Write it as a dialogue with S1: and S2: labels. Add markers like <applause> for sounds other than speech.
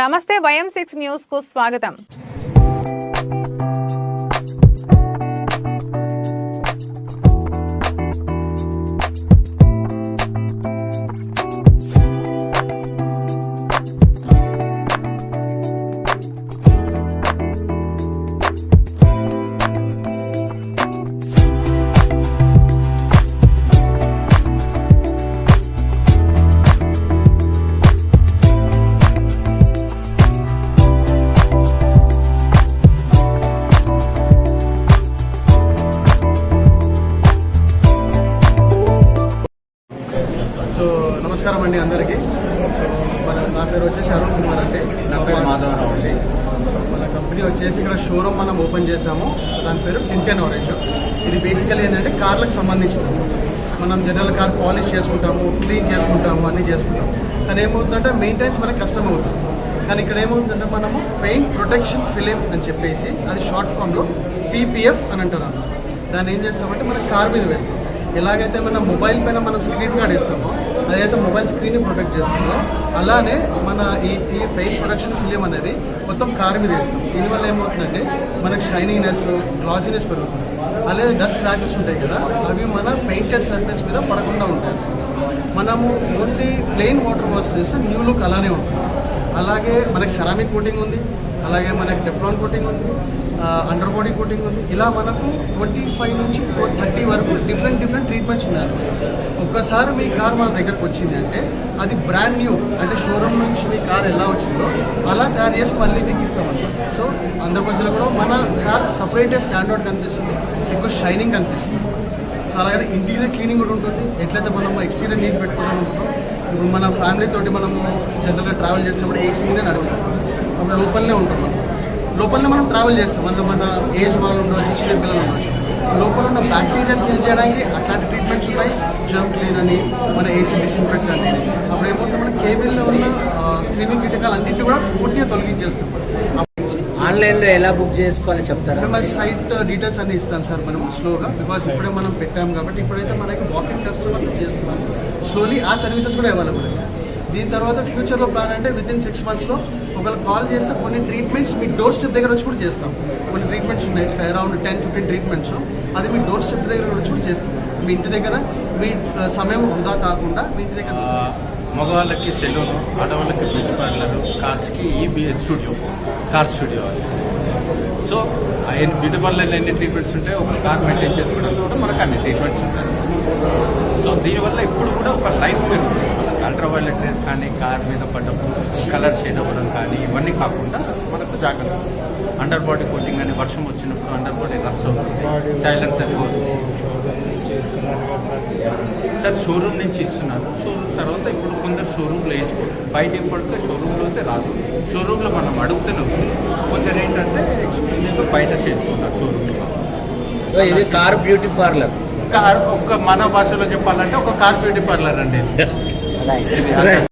S1: నమస్తే వయం సిక్స్ న్యూస్కు స్వాగతం.
S2: నమస్కారం అండి అందరికీ. మన నా పేరు వచ్చేసి అరుణ్ కుమార్ అండి.
S3: నా పేరు మాధవరావు అండి.
S2: మన కంపెనీ వచ్చేసి ఇక్కడ షోరూమ్ మనం ఓపెన్ చేసాము దాని పేరు ఇంటెన్ ఆరెంజ్ ఇది బేసికల్ ఏంటంటే కార్లకు సంబంధించింది. మనం జనరల్ కార్ పాలిష్ చేసుకుంటాము క్లీన్ చేసుకుంటాము అన్నీ చేసుకుంటాము. కానీ ఏమవుతుందంటే మెయింటెనెన్స్ మనకి కష్టం అవుతుంది. కానీ ఇక్కడ ఏమవుతుందంటే మనము పెయింట్ ప్రొటెక్షన్ ఫిలిం అని చెప్పేసి అది షార్ట్ ఫామ్లో పీపీఎఫ్ అని అంటారు అన్నమాట. దాన్ని ఏం చేస్తామంటే మనం కార్ మీద వేస్తాం. ఎలాగైతే మన మొబైల్ పైన మనం స్క్రీన్ గార్డ్ ఇస్తామో అదైతే మొబైల్ స్క్రీన్ ప్రొటెక్ట్ చేస్తుందో. అలానే మన ఈ ఈ పెయింట్ ప్రొటెక్షన్ ఫిలిం అనేది మొత్తం కార్ మీద వేస్తాం దీనివల్ల ఏమవుతుందంటే మనకు షైనింగ్నెస్ గ్లాసీనెస్ పెరుగుతుంది. అలాగే డస్ట్ స్క్రాచెస్ ఉంటాయి కదా అవి మన పెయింటెడ్ సర్ఫేస్ మీద పడకుండా ఉంటాయి. మనము ఓన్లీ ప్లెయిన్ వాటర్ వాష్ చేస్తే న్యూ లుక్ అలానే ఉంటుంది. అలాగే మనకి సెరామిక్ కోటింగ్ ఉంది. అలాగే మనకి టెఫ్లాన్ కోటింగ్ ఉంది. అండర్ బాడీ కోటింగ్ ఉంది. ఇలా మనకు ట్వంటీ ఫైవ్ నుంచి థర్టీ వరకు డిఫరెంట్ డిఫరెంట్ ట్రీట్మెంట్స్ ఉన్నాయి ఒక్కసారి మీ కార్ మన దగ్గరకు వచ్చింది అంటే అది బ్రాండ్ న్యూ అంటే షోరూమ్ నుంచి మీ కార్ ఎలా వచ్చిందో అలా తయారు చేసి మళ్ళీ మీకు ఇస్తామన్నమాట. సో అందరి మధ్యలో కూడా మన కార్ సపరేట్గా స్టాండర్డ్ కనిపిస్తుంది. ఎక్కువ షైనింగ్ కనిపిస్తుంది. సో అలాగే ఇంటీరియర్ క్లీనింగ్ కూడా ఉంటుంది. ఎట్లయితే మనం ఎక్స్టీరియర్ నీట్ పెట్టుకోవడం ఇప్పుడు మన ఫ్యామిలీ తోటి మనము జనరల్గా ట్రావెల్ చేసినప్పుడు ఏసీ మీద నడిపిస్తాం. అప్పుడు లోపలనే ఉంటాం మనం. లోపలనే మనం ట్రావెల్ చేస్తాం. అందులో మన ఏజ్ వాళ్ళు ఉండవచ్చు చిన్న పిల్లలు ఉండవచ్చు. లోపల ఉన్న బ్యాక్టీరియా క్లీన్ చేయడానికి అట్లాంటి ట్రీట్మెంట్స్ ఉన్నాయి. జర్మ్ క్లీన్ అని మన ఏసీ డిస్ఇన్ఫెక్ట్ అని. అప్పుడు ఏమవుతుంది? మన కేబిన్లో ఉన్న క్రిమి కీటకాలు అన్నింటినీ కూడా పూర్తిగా తొలగించేస్తాం.
S3: ఆన్లైన్లో ఎలా బుక్ చేసుకోవాలో చెప్తారా?
S2: మరి సైట్ డీటెయిల్స్ అన్ని ఇస్తాం సార్ మనం స్లోగా బికాస్ ఇప్పుడే మనం పెట్టాం కాబట్టి ఇప్పుడైతే మనకి వాకింగ్ కస్టమర్స్ చేస్తున్నాం. స్లోలీ ఆ సర్వీసెస్ కూడా అవైలబుల్ దీని తర్వాత ఫ్యూచర్లో ప్లాన్ అంటే విత్ ఇన్ సిక్స్ మంత్స్లో ఒకవేళ కాల్ చేస్తే కొన్ని ట్రీట్మెంట్స్ మీ డోర్ స్టెప్ దగ్గర వచ్చి కూడా చేస్తాం. కొన్ని ట్రీట్మెంట్స్ ఉన్నాయి అరౌండ్ టెన్ ఫిఫ్టీన్ ట్రీట్మెంట్స్ అది మీ డోర్ స్టెప్ దగ్గర వచ్చి కూడా చేస్తాం. మీ ఇంటి దగ్గర మీ సమయం వృధా కాకుండా మీ ఇంటి దగ్గర.
S4: మగవాళ్ళకి సెలూన్ ఆడవాళ్ళకి బ్యూటీ పార్లర్ కార్స్కి ఈ స్టూడియో కార్ స్టూడియో సో ఆయన బ్యూటీ పార్లర్లో ఎన్ని ట్రీట్మెంట్స్ ఉంటాయి ఒక కార్ మెయింటైన్ చేసుకోవడం కూడా మనకు అన్ని ట్రీట్మెంట్స్ ఉంటాయి. సో దీనివల్ల ఇప్పుడు కూడా ఒక లైఫ్ పెరుగుతుంది. అల్ట్రావైలెట్ రేస్ కానీ కార్ మీద పడ్డప్పుడు కలర్ షేడ్ అవ్వడం కానీ ఇవన్నీ కాకుండా మనకు జాగ్రత్త. అండర్ బాడీ కోటింగ్ అని వర్షం వచ్చినప్పుడు అండర్ బాడీ రస్ట్ అవుతుంది సైలెన్స్ అయిపోతుంది సార్ షోరూమ్ నుంచి ఇస్తున్నారు షోరూమ్ తర్వాత ఇప్పుడు కొందరు షోరూమ్లో వేసుకోరు. బై డిఫాల్ట్గా షోరూంలో అయితే రాదు. షోరూంలో మనం అడుగుతూనే వస్తుంది కొందరు ఏంటంటే ఎక్స్క్లూజివ్గా బయట చేసుకుంటారు షోరూంలో
S3: సో ఇది కార్ బ్యూటీ పార్లర్
S4: కార్ ఒక మన భాషలో చెప్పాలంటే ఒక కార్ బ్యూటీ పార్లర్ అండి <laughs> ఇది. ఇది